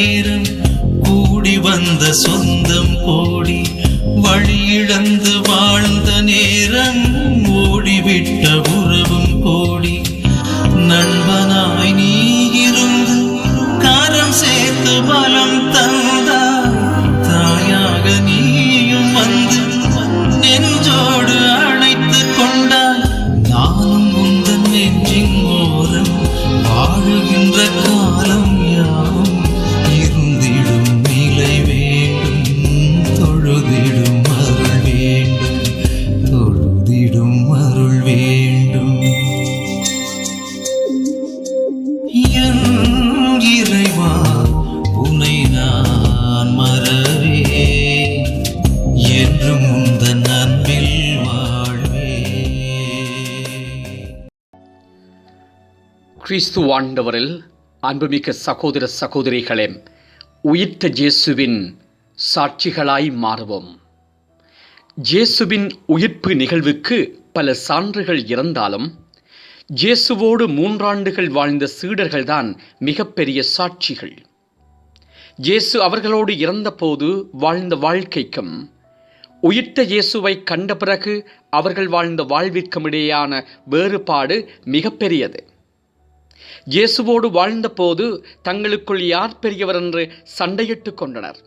நேரம் கூடி வந்த சொந்தம் கோடி வழியிழந்து வாழ்ந்த நேரம் ஓடிவிட்ட உறவும் கோடி. நண்பனாய் நீ இருந்து காரம் சேர்த்து பலம் தந்தாய். தாயாக நீயும் வந்து நெஞ்சோடு அழைத்து கொண்டாய். நானும் உந்தன் நெஞ்சின் ஓரம் வாழுகின்ற காலம் கிறிஸ்து ஆண்டவரில் அன்புமிக்க சகோதர சகோதரிகளே உயிர்த்த ஜேசுவின் சாட்சிகளாய் மாறுவோம். ஜேசுவின் உயிர்ப்பு நிகழ்வுக்கு பல சான்றுகள் இருந்தாலும் ஜேசுவோடு மூன்றாண்டுகள் வாழ்ந்த சீடர்கள்தான் மிகப்பெரிய சாட்சிகள். ஜேசு அவர்களோடு இறந்தபோது வாழ்ந்த வாழ்க்கைக்கும் உயிர்த்த இயேசுவை கண்ட பிறகு அவர்கள் வாழ்ந்த வாழ்விற்கும் இடையேயான வேறுபாடு மிகப்பெரியது. இயேசுவோடு வாழ்ந்தபோது தங்களுக்குள் யார் பெரியவர் என்று சண்டையிட்டு கொண்டனர்.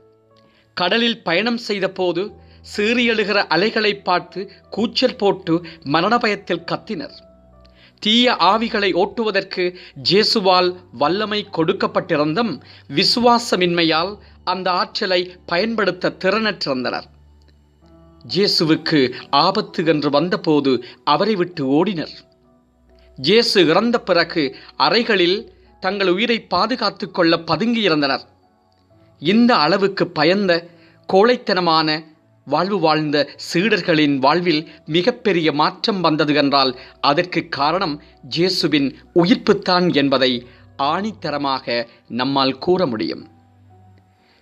கடலில் பயணம் செய்தபோது சீறியெழுகிற அலைகளை பார்த்து கூச்சல் போட்டு மரண பயத்தில் கத்தினர். தீய ஆவிகளை ஓட்டுவதற்கு ஜேசுவால் வல்லமை கொடுக்கப்பட்டிருந்தும் விசுவாசமின்மையால் அந்த ஆற்றலை பயன்படுத்த திறனற்றிருந்தனர். ஜேசுவுக்கு ஆபத்து என்று வந்தபோது அவரை விட்டு ஓடினர். ஜேசு இறந்த பிறகு அறைகளில் தங்கள் உயிரை பாதுகாத்து கொள்ள பதுங்கியிருந்தனர் இந்த அளவுக்கு பயந்த கோழைத்தனமான வாழ்வு வாழ்ந்த சீடர்களின் வாழ்வில் மிகப்பெரிய மாற்றம் வந்தது என்றால் அதற்கு காரணம் ஜேசுவின் உயிர்ப்புத்தான் என்பதை ஆணித்தரமாக நம்மால் கூற முடியும்.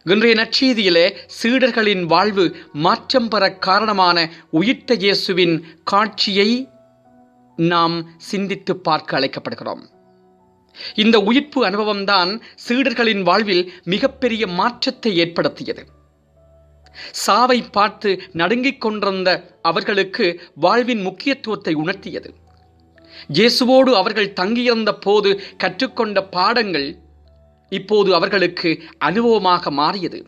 இன்றைய நற்செய்தியிலே சீடர்களின் வாழ்வு மாற்றம் பெற காரணமான உயிர்த்த இயேசுவின் காட்சியை நாம் சிந்தித்து பார்க்க அழைக்கப்படுகிறோம். இந்த உயிர்ப்பு அனுபவம்தான் சீடர்களின் வாழ்வில் மிகப்பெரிய மாற்றத்தை ஏற்படுத்தியது. சாவை பார்த்து நடுங்கிக் கொண்டிருந்த அவர்களுக்கு வாழ்வின் முக்கியத்துவத்தை உணர்த்தியது. இயேசுவோடு அவர்கள் தங்கியிருந்த போது கற்றுக்கொண்ட பாடங்கள் இப்போது அவர்களுக்கு அனுபவமாக மாறியது.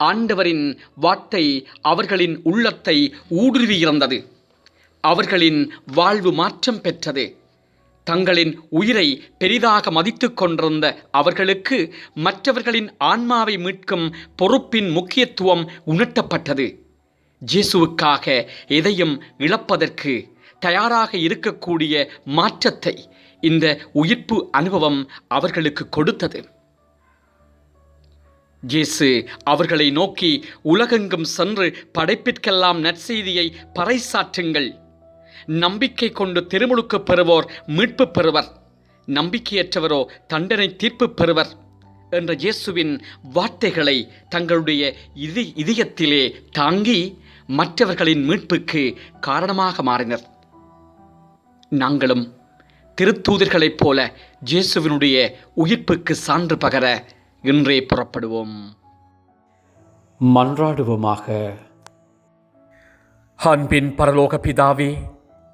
ஆண்டவரின் வார்த்தை அவர்களின் உள்ளத்தை ஊடுருவியிருந்தது அவர்களின் வாழ்வு மாற்றம் பெற்றது. தங்களின் உயிரை பெரிதாக மதித்து கொண்டிருந்த அவர்களுக்கு மற்றவர்களின் ஆன்மாவை மீட்கும் பொறுப்பின் முக்கியத்துவம் உணர்த்தப்பட்டது. ஜேசுவுக்காக எதையும் இழப்பதற்கு தயாராக இருக்கக்கூடிய மாற்றத்தை இந்த உயிர்ப்பு அனுபவம் அவர்களுக்கு கொடுத்தது. இயேசு அவர்களை நோக்கி உலகெங்கும் சென்று படைப்பிற்கெல்லாம் நற்செய்தியை பறைசாற்றுங்கள். நம்பிக்கை கொண்டு திருமுழுக்கு பெறுவோர் மீட்பு பெறுவர். நம்பிக்கையற்றவரோ தண்டனை தீர்ப்பு பெறுவர் என்ற இயேசுவின் வார்த்தைகளை தங்களுடைய இதி இதயத்திலே தாங்கி மற்றவர்களின் மீட்புக்கு காரணமாக மாறினர். நாங்களும் திருத்தூதர்களைப் போல இயேசுவினுடைய உயிர்ப்புக்கு சான்று பகர இன்றே புறப்படுவோம். மன்றாடுவோமாக. அன்பின் பரலோக பிதாவே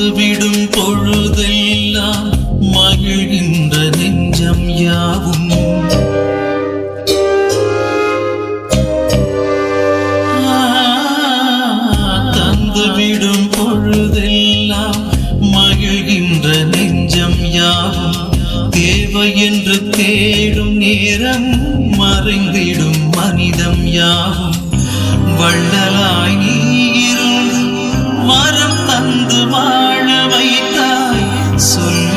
வந்துவிடும் பொழுதெல்லாம் மகிழ்கின்ற நெஞ்சம் யாவும். தந்துவிடும் பொழுதெல்லாம் மகிழ்கின்ற நெஞ்சம் யாவும். தேவை என்று தேடும் நேரம் மறைந்திடும் மனிதம் யாவும். வள்ளலாய் மரம் தந்து வாழ வைத்தாய். சொல்